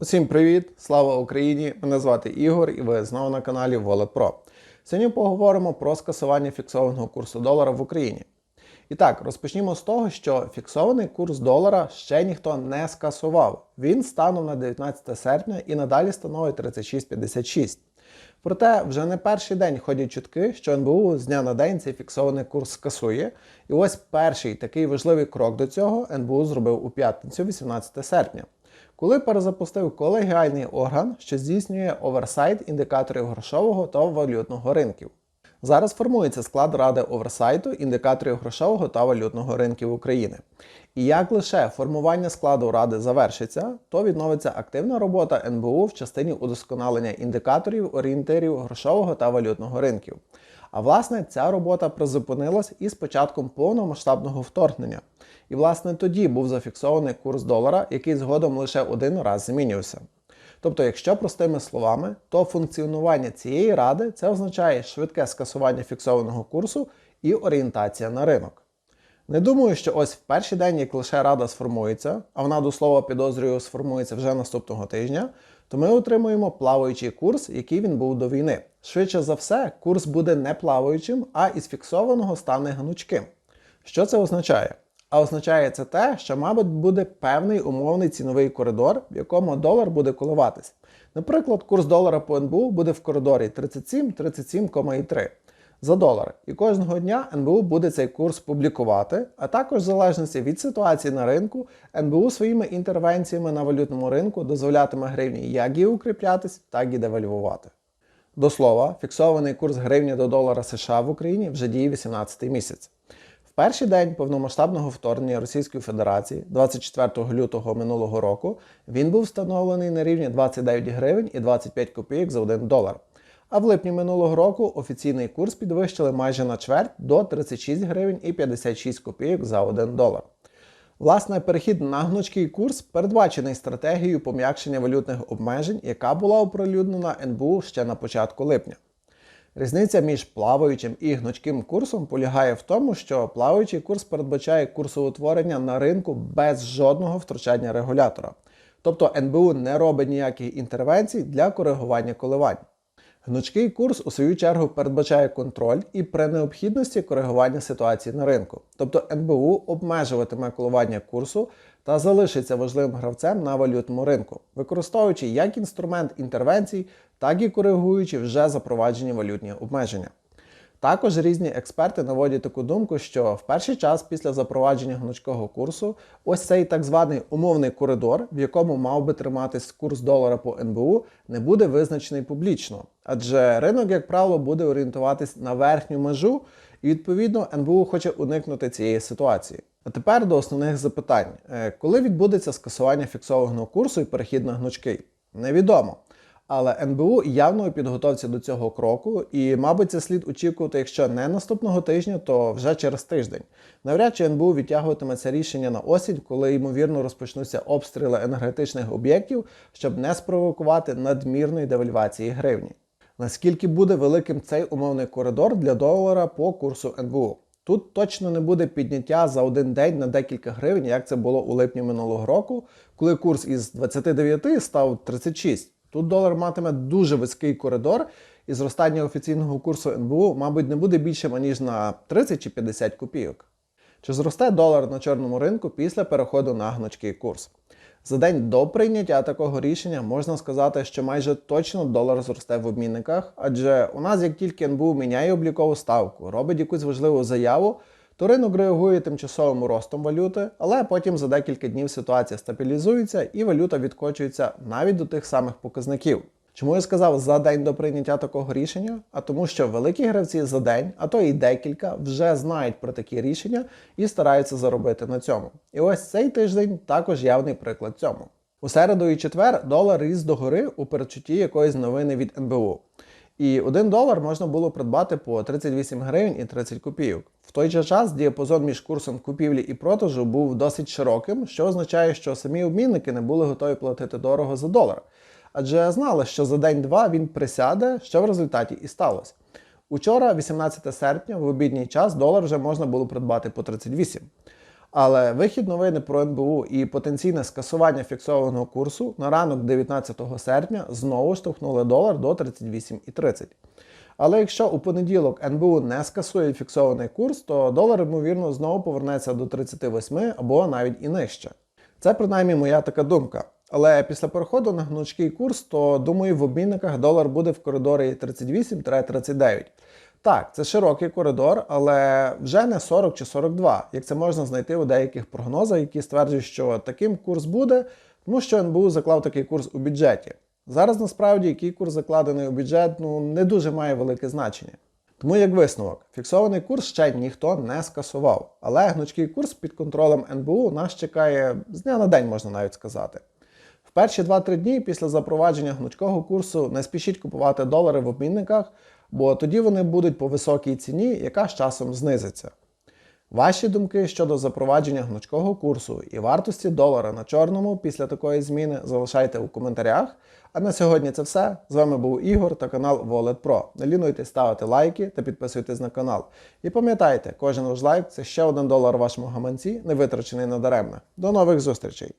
Усім привіт! Слава Україні! Мене звати Ігор і ви знову на каналі Wallet Pro. Сьогодні поговоримо про скасування фіксованого курсу долара в Україні. І так, розпочнімо з того, що фіксований курс долара ще ніхто не скасував. Він станом на 19 серпня і надалі становить 36,56. Проте вже не перший день ходять чутки, що НБУ з дня на день цей фіксований курс скасує. І ось перший такий важливий крок до цього НБУ зробив у п'ятницю, 18 серпня коли перезапустив колегіальний орган, що здійснює оверсайт індикаторів грошового та валютного ринків. Зараз формується склад Ради оверсайту індикаторів грошового та валютного ринків України. І як лише формування складу ради завершиться, то відновиться активна робота НБУ в частині удосконалення індикаторів орієнтирів грошового та валютного ринків. А власне ця робота призупинилась із початком повномасштабного вторгнення. І власне тоді був зафіксований курс долара, який згодом лише один раз змінювався. Тобто, якщо простими словами, то функціонування цієї ради це означає швидке скасування фіксованого курсу і орієнтація на ринок. Не думаю, що ось в перший день, як лише рада сформується, а вона до слова підозрюю, сформується вже наступного тижня, то ми отримуємо плаваючий курс, який він був до війни. Швидше за все, курс буде не плаваючим, а із фіксованого стане гнучким. Що це означає? А означає це те, що, мабуть, буде певний умовний ціновий коридор, в якому долар буде коливатись. Наприклад, курс долара по НБУ буде в коридорі 37-37,3 за долар. І кожного дня НБУ буде цей курс публікувати, а також в залежності від ситуації на ринку, НБУ своїми інтервенціями на валютному ринку дозволятиме гривні як і укріплятись, так і девальвувати. До слова, фіксований курс гривні до долара США в Україні вже діє 18 місяць. Перший день повномасштабного вторгнення Російської Федерації, 24 лютого минулого року, він був встановлений на рівні 29 гривень і 25 копійок за 1 долар. А в липні минулого року офіційний курс підвищили майже на чверть до 36 гривень і 56 копійок за 1 долар. Власне, перехід на гнучкий курс передбачений стратегією пом'якшення валютних обмежень, яка була оприлюднена НБУ ще на початку липня. Різниця між плаваючим і гнучким курсом полягає в тому, що плаваючий курс передбачає курсоутворення на ринку без жодного втручання регулятора. Тобто НБУ не робить ніяких інтервенцій для коригування коливань. Гнучкий курс, у свою чергу, передбачає контроль і при необхідності коригування ситуації на ринку. Тобто НБУ обмежуватиме коливання курсу та залишиться важливим гравцем на валютному ринку, використовуючи як інструмент інтервенцій, так і коригуючи вже запроваджені валютні обмеження. Також різні експерти наводять таку думку, що в перший час після запровадження гнучкого курсу ось цей так званий умовний коридор, в якому мав би триматись курс долара по НБУ, не буде визначений публічно, адже ринок, як правило, буде орієнтуватись на верхню межу, і відповідно НБУ хоче уникнути цієї ситуації. А тепер до основних запитань: Е, коли відбудеться скасування фіксованого курсу і перехід на гнучкий? Невідомо. Але НБУ явно у підготовці до цього кроку, і, мабуть, це слід очікувати, якщо не наступного тижня, то вже через тиждень. Навряд чи НБУ відтягуватиме це рішення на осінь, коли ймовірно розпочнуться обстріли енергетичних об'єктів, щоб не спровокувати надмірної девальвації гривні. Наскільки буде великим цей умовний коридор для долара по курсу НБУ? Тут точно не буде підняття за один день на декілька гривень, як це було у липні минулого року, коли курс із 29 став 36. Тут долар матиме дуже високий коридор, і зростання офіційного курсу НБУ, мабуть, не буде більше, ніж на 30 чи 50 копійок. Чи зросте долар на чорному ринку після переходу на гнучкий курс? За день до прийняття такого рішення можна сказати, що майже точно долар зросте в обмінниках, адже у нас, як тільки НБУ міняє облікову ставку, робить якусь важливу заяву, то ринок реагує тимчасовим ростом валюти, але потім за декілька днів ситуація стабілізується і валюта відкочується навіть до тих самих показників. Чому я сказав за день до прийняття такого рішення? А тому, що великі гравці за день, а то і декілька, вже знають про такі рішення і стараються заробити на цьому. І ось цей тиждень також явний приклад цьому. У середу і четвер долар ріс догори у передчутті якоїсь новини від НБУ. І 1 долар можна було придбати по 38 гривень і 30 копійок. В той же час діапазон між курсом купівлі і продажу був досить широким, що означає, що самі обмінники не були готові платити дорого за долар. Адже знали, що за день-два він присяде, що в результаті і сталося. Учора, 18 серпня, в обідній час долар вже можна було придбати по 38. Але вихід новини про НБУ і потенційне скасування фіксованого курсу на ранок 19 серпня знову штовхнули долар до 38,30. Але якщо у понеділок НБУ не скасує фіксований курс, то долар, ймовірно, знову повернеться до 38 або навіть і нижче. Це принаймні моя така думка. Але після переходу на гнучкий курс, то думаю, в обмінниках долар буде в коридорі 38-39. Так, це широкий коридор, але вже не 40 чи 42, як це можна знайти у деяких прогнозах, які стверджують, що таким курс буде, тому що НБУ заклав такий курс у бюджеті. Зараз насправді який курс закладений у бюджет ну, не дуже має велике значення. Тому як висновок, фіксований курс ще ніхто не скасував, але гнучкий курс під контролем НБУ нас чекає з дня на день, можна навіть сказати. В перші 2-3 дні після запровадження гнучкого курсу не спішіть купувати долари в обмінниках, бо тоді вони будуть по високій ціні, яка з часом знизиться. Ваші думки щодо запровадження гнучкого курсу і вартості долара на чорному після такої зміни залишайте у коментарях. А на сьогодні це все. З вами був Ігор та канал Wallet Pro. Не лінуйтесь ставити лайки та підписуйтесь на канал. І пам'ятайте, кожен ваш лайк це ще один долар вашому гаманці, не витрачений надаремно. До нових зустрічей!